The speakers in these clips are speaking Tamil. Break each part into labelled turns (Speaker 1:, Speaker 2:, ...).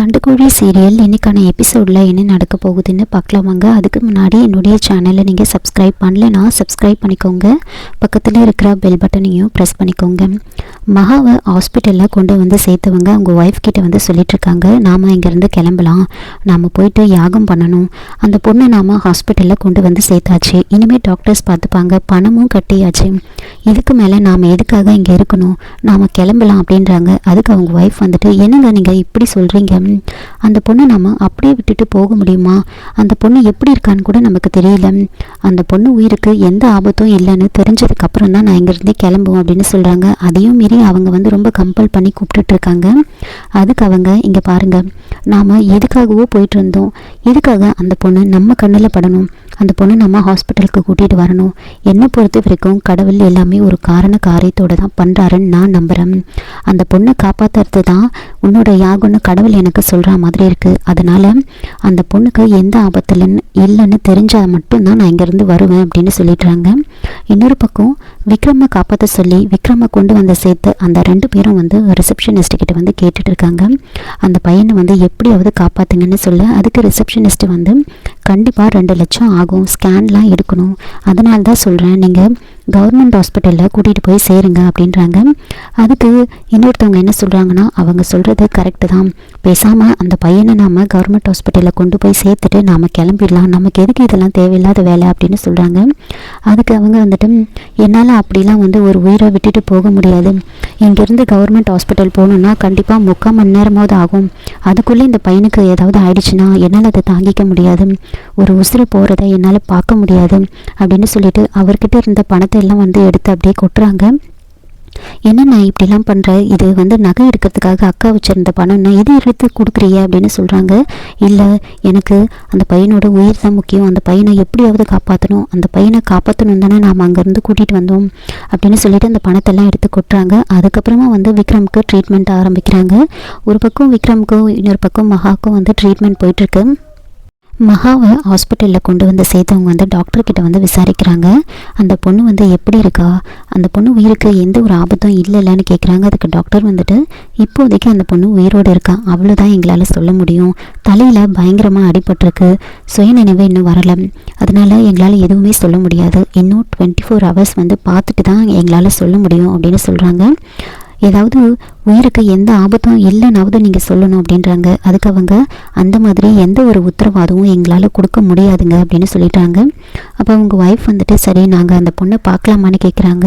Speaker 1: சண்டுக்கோழி சீரியல் இன்றைக்கான எபிசோடில் என்ன நடக்க போகுதுன்னு பார்க்கலாமாங்க. அதுக்கு முன்னாடி என்னுடைய சேனலை நீங்கள் சப்ஸ்கிரைப் பண்ணலன்னா சப்ஸ்கிரைப் பண்ணிக்கோங்க. பக்கத்தில் இருக்கிற பெல் பட்டனையும் ப்ரெஸ் பண்ணிக்கோங்க. மகாவை ஹாஸ்பிட்டலில் கொண்டு வந்து சேர்த்தவங்க அவங்க ஒய்ஃப் கிட்ட வந்து சொல்லிட்டுருக்காங்க நாம் இங்கேருந்து கிளம்பலாம். நாம் போயிட்டு யாகம் பண்ணணும். அந்த பொண்ணை நாம் ஹாஸ்பிட்டலில் கொண்டு வந்து சேர்த்தாச்சு. இனிமேல் டாக்டர்ஸ் பார்த்துப்பாங்க. பணமும் கட்டியாச்சு. இதுக்கு மேலே நாம் எதுக்காக இங்கே இருக்கணும்? நாம் கிளம்பலாம் அப்படின்றாங்க. அதுக்கு அவங்க ஒய்ஃப் வந்துட்டு என்னங்க நீங்கள் இப்படி சொல்கிறீங்க அந்த பொண்ணை நம்ம அப்படியே விட்டுட்டு போக முடியுமா? அந்த பொண்ணு எப்படி இருக்கான்னு கூட நமக்கு தெரியல. அந்த பொண்ணு உயிருக்கு எந்த ஆபத்தும் இல்லைன்னு தெரிஞ்சதுக்கு அப்புறம் தான் நான் இங்கேருந்தே கிளம்புவோம் அப்படின்னு சொல்கிறாங்க அதையும் மீறி அவங்க வந்து ரொம்ப கம்பல் பண்ணி கூப்பிட்டுட்ருக்காங்க அதுக்கு அவங்க இங்கே பாருங்க நாம் எதுக்காகவோ போயிட்டு இருந்தோம். எதுக்காக அந்த பொண்ணு நம்ம கண்ணில் படணும்? அந்த பொண்ணை நம்ம ஹாஸ்பிட்டலுக்கு கூட்டிகிட்டு வரணும். என்னை பொறுத்த வரைக்கும் கடவுள் எல்லாமே ஒரு காரண காரியத்தோடு தான் பண்ணுறாருன்னு நான் நம்புகிறேன் அந்த பொண்ணை காப்பாற்றுறது தான் உன்னோட யாகம்னு கடவுள் எனக்கு சொல்கிற மாதிரி இருக்குது அதனால் அந்த பொண்ணுக்கு எந்த ஆபத்தில் இல்லைன்னு தெரிஞ்சால் மட்டும்தான் நான் இங்கேருந்து வருவேன் அப்படின்னு சொல்லிடுறாங்க. இன்னொரு பக்கம் விக்ரமை காப்பாற்ற சொல்லி விக்ரமை கொண்டு வந்த சேர்த்து அந்த ரெண்டு பேரும் வந்து ரிசப்ஷனிஸ்ட் கிட்ட வந்து கேட்டுட்டு இருக்காங்க அந்த பையனை வந்து எப்படியாவது காப்பாற்றுங்கன்னு சொல்ல. அதுக்கு ரிசப்ஷனிஸ்ட் வந்து கண்டிப்பாக ரெண்டு லட்சம் ஆகும். ஸ்கேன்லாம் எடுக்கணும். அதனால தான் சொல்கிறேன் நீங்கள் கவர்மெண்ட் ஹாஸ்பிட்டலில் கூட்டிகிட்டு போய் சேருங்க அப்படின்றாங்க. அதுக்கு இன்னொருத்தவங்க என்ன சொல்கிறாங்கன்னா அவங்க சொல்கிறது கரெக்டு தான். பேசாமல் அந்த பையனை நாம் கவர்மெண்ட் ஹாஸ்பிட்டலில் கொண்டு போய் சேர்த்துட்டு நாம் கிளம்பிடலாம். நமக்கு எதுக்கு இதெல்லாம் தேவையில்லாத வேலை? அப்படின்னு சொல்கிறாங்க அதுக்கு அவங்க வந்துட்டு என்னால் அப்படிலாம் வந்து ஒரு உயிரை விட்டுட்டு போக முடியாது. இங்கேருந்து கவர்மெண்ட் ஹாஸ்பிட்டல் போகணுன்னா கண்டிப்பாக முக்கால் மணி நேரமாவது ஆகும். அதுக்குள்ளே இந்த பையனுக்கு ஏதாவது ஆயிடுச்சுன்னா என்னால் அதை தாங்கிக்க முடியாது. ஒரு உசுறு போகிறத என்னால் பார்க்க முடியாது. அப்படின்னு சொல்லிட்டு அவர்கிட்ட இருந்த பணத்தை எல்லாம் வந்து எடுத்து அப்படியே கொட்டுறாங்க. என்ன நான் இப்படிலாம் பண்ணுறேன் இது வந்து நகை எடுக்கிறதுக்காக அக்கா வச்சுருந்த பணம்னா இது எடுத்து கொடுக்குறிய அப்படின்னு சொல்கிறாங்க இல்லை எனக்கு அந்த பையனோட உயிர் தான் முக்கியம். அந்த பையனை எப்படியாவது காப்பாற்றணும் அந்த பையனை காப்பாற்றணும் தானே நாம் அங்கேருந்து கூட்டிகிட்டு வந்தோம் அப்படின்னு சொல்லிட்டு அந்த பணத்தெல்லாம் எடுத்து கொட்டுறாங்க. அதுக்கப்புறமா வந்து விக்ரமுக்கு ட்ரீட்மெண்ட் ஆரம்பிக்கிறாங்க. ஒரு பக்கம் விக்ரமுக்கும் இன்னொரு பக்கம் மகாக்கும் வந்து ட்ரீட்மெண்ட் போயிட்டுருக்கு மகாவை ஹாஸ்பிட்டலில் கொண்டு வந்து சேர்த்தவங்க வந்து டாக்டர்கிட்ட வந்து விசாரிக்கிறாங்க. அந்த பொண்ணு வந்து எப்படி இருக்கா? அந்த பொண்ணு உயிருக்கு எந்த ஒரு ஆபத்தும் இல்லைன்னு கேட்குறாங்க அதுக்கு டாக்டர் வந்துட்டு இப்போதைக்கு அந்த பொண்ணு உயிரோடு இருக்கா? அவ்வளோதான் எங்களால் சொல்ல முடியும். தலையில் பயங்கரமாக அடிபட்டிருக்கு. சுயநினைவு இன்னும் வரலை. அதனால் எங்களால் எதுவுமே சொல்ல முடியாது. இன்னும் டுவெண்ட்டி ஃபோர் ஹவர்ஸ் வந்து பார்த்துட்டு தான் எங்களால் சொல்ல முடியும் அப்படின்னு சொல்கிறாங்க ஏதாவது உயிருக்கு எந்த ஆபத்தும் இல்லைனாவது நீங்கள் சொல்லணும் அப்படின்றாங்க. அதுக்கு அவங்க அந்த மாதிரி எந்த ஒரு உத்தரவாதமும் எங்களால் கொடுக்க முடியாதுங்க அப்படின்னு சொல்லிட்டாங்க. அப்போ அவங்க ஒய்ஃப் வந்துட்டு சரி நாங்கள் அந்த பொண்ணை பார்க்கலாமான்னு கேட்குறாங்க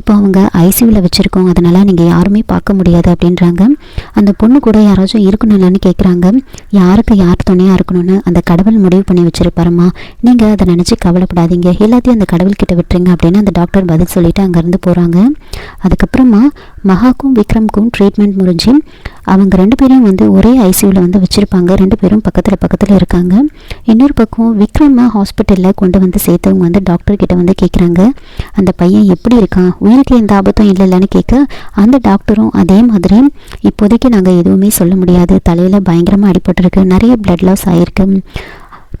Speaker 1: இப்போ அவங்க ஐசியூவில் வச்சுருக்கோம். அதனால் நீங்கள் யாருமே பார்க்க முடியாது அப்படின்றாங்க. அந்த பொண்ணு கூட யாராச்சும் இருக்கணும்லான்னு கேட்குறாங்க யாருக்கு யார் துணையாக இருக்கணும்னு அந்த கடவுள் முடிவு பண்ணி வச்சுருப்பாருமா நீங்கள் அதை நினச்சி கவலைப்படாதீங்க. எல்லாத்தையும் அந்த கடவுள்கிட்ட விட்டுருங்க அப்படின்னு அந்த டாக்டர் பதில் சொல்லிட்டு அங்கேருந்து போகிறாங்க அதுக்கப்புறமா மகாக்கும் விக்ரம்க்கும் ட்ரீட்மெண்ட் முடிஞ்சு அவங்க ரெண்டு பேரையும் வந்து ஒரே ஐசியூவில் வந்து வச்சுருப்பாங்க. ரெண்டு பேரும் பக்கத்தில் பக்கத்தில் இருக்காங்க. இன்னொரு பக்கம் விக்ரமை ஹாஸ்பிட்டலில் கொண்டு வந்து சேர்த்தவங்க வந்து டாக்டர் கிட்ட வந்து கேட்குறாங்க அந்த பையன் எப்படி இருக்கான்? உயிருக்கு எந்த ஆபத்தும் இல்லைன்னு கேட்க அந்த டாக்டரும் அதே மாதிரி இப்போதைக்கு நாங்கள் எதுவுமே சொல்ல முடியாது. தலையில் பயங்கரமாக அடிபட்டிருக்கு. நிறைய பிளட் லாஸ் ஆகிருக்கு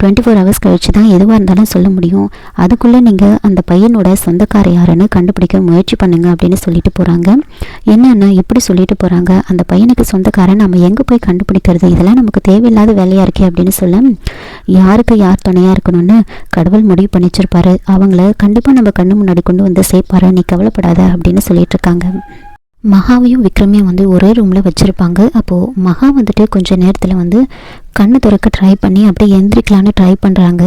Speaker 1: டுவெண்ட்டி ஃபோர் ஹவர்ஸ் கழிச்சு தான் எதுவாக இருந்தாலும் சொல்ல முடியும். அதுக்குள்ளே நீங்கள் அந்த பையனோட சொந்தக்கார யாருன்னு கண்டுபிடிக்க முயற்சி பண்ணுங்க அப்படின்னு சொல்லிட்டு போகிறாங்க என்னென்னா இப்படி சொல்லிட்டு போகிறாங்க அந்த பையனுக்கு சொந்தக்காரன் நம்ம எங்கே போய் கண்டுபிடிக்கிறது? இதெல்லாம் நமக்கு தேவையில்லாத வேலையாக இருக்கே அப்படின்னு சொல்ல யாருக்கு யார் துணையாக இருக்கணும்னு கடவுள் முடிவு பண்ணிச்சிருப்பாரு. அவங்கள கண்டிப்பாக நம்ம கண்ணு முன்னாடி கொண்டு வந்து சேர்ப்பாரு. நீ கவலைப்படாத அப்படின்னு சொல்லிட்டு இருக்காங்க. மகாவையும் விக்ரமையும் வந்து ஒரே ரூமில் வச்சுருப்பாங்க. அப்போது மகா வந்துட்டு கொஞ்சம் நேரத்தில் வந்து கண்ணு திறக்க ட்ரை பண்ணி அப்படியே எந்திரிக்கலான்னு ட்ரை பண்ணுறாங்க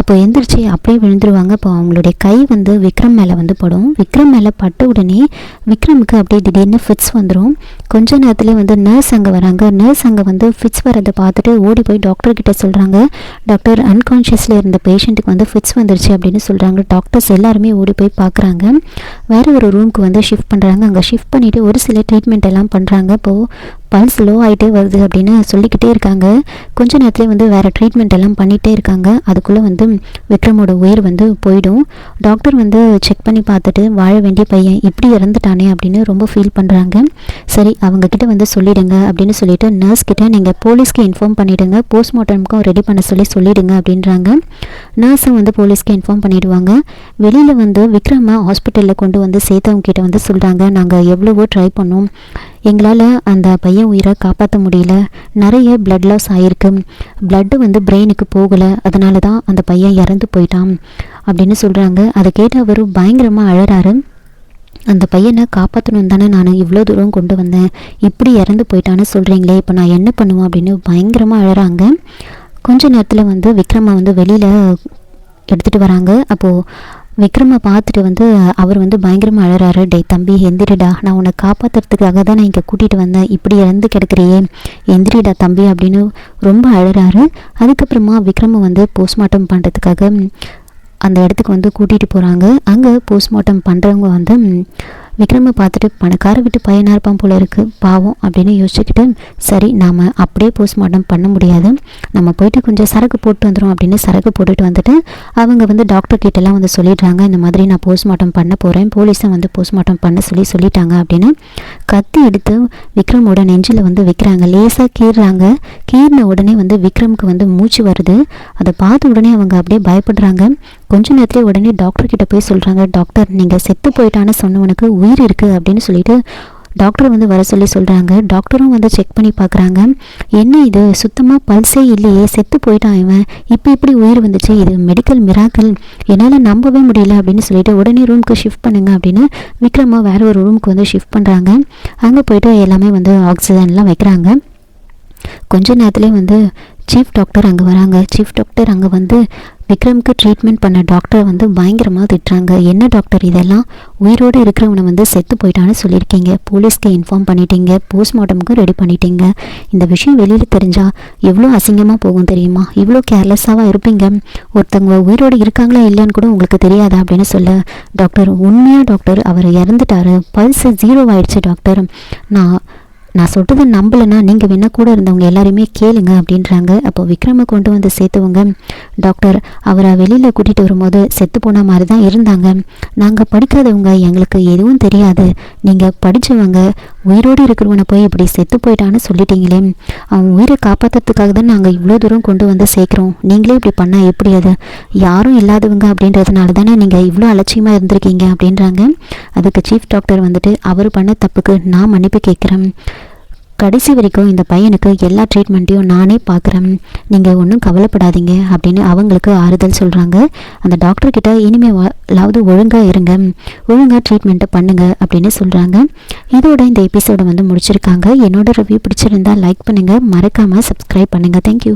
Speaker 1: அப்போ எந்திரிச்சு அப்படியே விழுந்துருவாங்க. அப்போ அவங்களுடைய கை வந்து விக்ரம் மேலே வந்து படும். விக்ரம் மேலே பட்ட உடனே விக்ரமுக்கு அப்படியே திடீர்னு ஃபிட்ஸ் வந்துடும் கொஞ்ச நேரத்துலேயே வந்து நர்ஸ் அங்கே வராங்க. நர்ஸ் அங்கே வந்து ஃபிட்ஸ் வரதை பார்த்துட்டு ஓடி போய் டாக்டர்கிட்ட சொல்கிறாங்க டாக்டர் அன்கான்ஷியஸில் இருந்த பேஷண்ட்டுக்கு வந்து ஃபிட்ஸ் வந்துருச்சு அப்படின்னு சொல்கிறாங்க டாக்டர்ஸ் எல்லாருமே ஓடி போய் பார்க்குறாங்க. வேறு ஒரு ரூமுக்கு வந்து ஷிஃப்ட் பண்ணுறாங்க அங்கே ஷிஃப்ட் பண்ணிவிட்டு ஒரு சில ட்ரீட்மெண்ட் எல்லாம் பண்ணுறாங்க இப்போது பல்ஸ் லோ ஆகிட்டே வருது அப்படின்னு சொல்லிக்கிட்டே இருக்காங்க. கொஞ்ச நேரத்துலேயே வந்து வேறு ட்ரீட்மெண்ட் எல்லாம் பண்ணிகிட்டே இருக்காங்க. அதுக்குள்ளே வந்து விக்ரமோட உயிர் வந்து போயிடும். டாக்டர் வந்து செக் பண்ணி பார்த்துட்டு வாழ வேண்டிய பையன் இப்படி இறந்துட்டானே அப்படின்னு ரொம்ப ஃபீல் பண்ணுறாங்க சரி அவங்கக்கிட்ட வந்து சொல்லிடுங்க அப்படின்னு சொல்லிட்டு நர்ஸ் கிட்டே நீங்கள் போலீஸ்க்கு இன்ஃபார்ம் பண்ணிவிடுங்க போஸ்ட்மார்ட்டமுக்கும் ரெடி பண்ண சொல்லி சொல்லிவிடுங்க அப்படின்றாங்க. நர்ஸும் வந்து போலீஸ்க்கு இன்ஃபார்ம் பண்ணிவிடுவாங்க வெளியில் வந்து விக்ரமை ஹாஸ்பிட்டலில் கொண்டு வந்து சேர்த்தவங்க கிட்ட வந்து சொல்கிறாங்க நாங்கள் எவ்வளவோ ட்ரை பண்ணோம். எங்களால் அந்த பையன் உயிரை காப்பாற்ற முடியல. நிறைய பிளட் லாஸ் ஆகிருக்கு பிளட்டு வந்து பிரெயினுக்கு போகலை. அதனால தான் அந்த பையன் இறந்து போயிட்டான் அப்படின்னு சொல்கிறாங்க அதை கேட்டு அவர் பயங்கரமாக அழறாரு. அந்த பையனை காப்பாற்றணும் தானே நான் இவ்வளோ தூரம் கொண்டு வந்தேன். இப்படி இறந்து போயிட்டான்னு சொல்கிறீங்களே இப்போ நான் என்ன பண்ணுவேன் அப்படின்னு பயங்கரமாக அழறாங்க. கொஞ்ச நேரத்தில் வந்து விக்ரமா வந்து வெளியில் எடுத்துகிட்டு வராங்க. அப்போது விக்ரமை பார்த்துட்டு வந்து அவர் வந்து பயங்கரமாக அழறாரு. டே தம்பி எந்திரிடா. நான் உன்னை காப்பாற்றுறதுக்காக தான் நான் இங்கே கூட்டிகிட்டு வந்தேன். இப்படி இறந்து கிடக்குறியே. எந்திரிடா தம்பி அப்படின்னு ரொம்ப அழறாரு. அதுக்கப்புறமா விக்ரமை வந்து போஸ்ட்மார்ட்டம் பண்ணுறதுக்காக அந்த இடத்துக்கு வந்து கூட்டிகிட்டு போகிறாங்க அங்கே போஸ்ட்மார்ட்டம் பண்ணுறவங்க வந்து விக்ரமை பார்த்துட்டு பணக்கார வீட்டு பையனாக இருப்பான் போல இருக்குது பாவம் அப்படின்னு யோசிச்சுக்கிட்டு சரி நாம் அப்படியே போஸ்ட்மார்ட்டம் பண்ண முடியாது. நம்ம போயிட்டு கொஞ்சம் சரக்கு போட்டு வந்துடும் அப்படின்னு சரக்கு போட்டுட்டு வந்துட்டு அவங்க வந்து டாக்டர் கிட்டலாம் வந்து சொல்லிடுறாங்க இந்த மாதிரி நான் போஸ்ட்மார்ட்டம் பண்ண போகிறேன் போலீஸை வந்து போஸ்ட்மார்ட்டம் பண்ண சொல்லி சொல்லிட்டாங்க அப்படின்னு. கத்தி எடுத்து விக்ரமோட நெஞ்சில் வந்து வைக்கிறாங்க. லேசாக கீறுறாங்க. கீறின உடனே வந்து விக்ரமுக்கு வந்து மூச்சு வருது. அதை பார்த்த உடனே அவங்க அப்படியே பயப்படுறாங்க. கொஞ்ச நேரத்திலே உடனே டாக்டர் கிட்ட போய் சொல்கிறாங்க டாக்டர் நீங்கள் செத்து போயிட்டான்னு சொன்னவனுக்கு உயிர் இருக்குது அப்படின்னு சொல்லிட்டு டாக்டர் வந்து வர சொல்லி சொல்கிறாங்க டாக்டரும் வந்து செக் பண்ணி பார்க்குறாங்க. என்ன இது? சுத்தமாக பல்ஸே இல்லையே. செத்து போயிட்டான் இவன். இப்போ இப்படி உயிர் வந்துச்சு? இது மெடிக்கல் மிராக்கல் என்னால் நம்பவே முடியல அப்படின்னு சொல்லிட்டு உடனே ரூமுக்கு ஷிஃப்ட் பண்ணுங்க அப்படின்னு விக்ரமா வேற ஒரு ரூமுக்கு வந்து ஷிஃப்ட் பண்ணுறாங்க அங்கே போயிட்டு எல்லாமே வந்து ஆக்சிஜன்லாம் வைக்கிறாங்க. கொஞ்ச நேரத்துலேயே வந்து சீஃப் டாக்டர் அங்கே வராங்க. சீஃப் டாக்டர் அங்கே வந்து விக்ரம்க்கு ட்ரீட்மெண்ட் பண்ண டாக்டர் வந்து பயங்கரமாக திட்டுறாங்க. என்ன டாக்டர் இதெல்லாம்? உயிரோடு இருக்கிறவனை வந்து செத்து போயிட்டான்னு சொல்லியிருக்கீங்க. போலீஸ்க்கு இன்ஃபார்ம் பண்ணிட்டீங்க. போஸ்ட்மார்ட்டமுக்கும் ரெடி பண்ணிட்டீங்க. இந்த விஷயம் வெளியில் தெரிஞ்சால் எவ்வளோ அசிங்கமாக போகும் தெரியுமா? இவ்வளோ கேர்லெஸ்ஸாக இருப்பீங்க. ஒருத்தவங்க உயிரோடு இருக்காங்களா இல்லையான்னு கூட உங்களுக்கு தெரியாதா அப்படின்னு சொல்ல டாக்டர் உண்மையாக டாக்டர் அவர் இறந்துட்டாரு. பல்ஸ் ஜீரோ ஆயிடுச்சு டாக்டர் நான் நான் சொல்கிறத நம்பலைன்னா நீங்கள் வேணால் கூட இருந்தவங்க எல்லாருமே கேளுங்க அப்படின்றாங்க. அப்போ விக்ரமை கொண்டு வந்து சேர்த்தவங்க டாக்டர் அவரை வெளியில் கூட்டிகிட்டு வரும்போது செத்து போன மாதிரி தான் இருந்தாங்க. நாங்கள் படிக்காதவங்க எங்களுக்கு எதுவும் தெரியாது. நீங்கள் படித்தவங்க உயிரோடு இருக்கிறவனை போய் இப்படி செத்து போயிட்டான்னு சொல்லிட்டீங்களே. அவன் உயிரை காப்பாற்றுறதுக்காக தான் நாங்கள் இவ்வளோ தூரம் கொண்டு வந்து சேர்க்குறோம். நீங்களே இப்படி பண்ணால் எப்படி அது? யாரும் இல்லாதவங்க அப்படின்றதுனால தானே நீங்கள் இவ்வளோ அலட்சியமாக இருந்திருக்கீங்க அப்படின்றாங்க. அதுக்கு சீஃப் டாக்டர் வந்துட்டு அவர் பண்ண தப்புக்கு நான் மன்னிப்பு கேட்குறேன். கடைசி வரைக்கும் இந்த பையனுக்கு எல்லா ட்ரீட்மெண்ட்டையும் நானே பார்க்குறேன் நீங்கள் ஒன்றும் கவலைப்படாதீங்க அப்படின்னு அவங்களுக்கு ஆறுதல் சொல்கிறாங்க அந்த டாக்டர்கிட்ட இனிமேலாவது ஒழுங்காக இருங்க. ஒழுங்காக ட்ரீட்மெண்ட்டை பண்ணுங்க அப்படின்னு சொல்கிறாங்க இதோட இந்த எபிசோடை வந்து முடிச்சிருக்காங்க. என்னோட ரிவ்யூ பிடிச்சிருந்தா லைக் பண்ணுங்கள் மறக்காமல் சப்ஸ்கிரைப் பண்ணுங்கள் தேங்க்யூ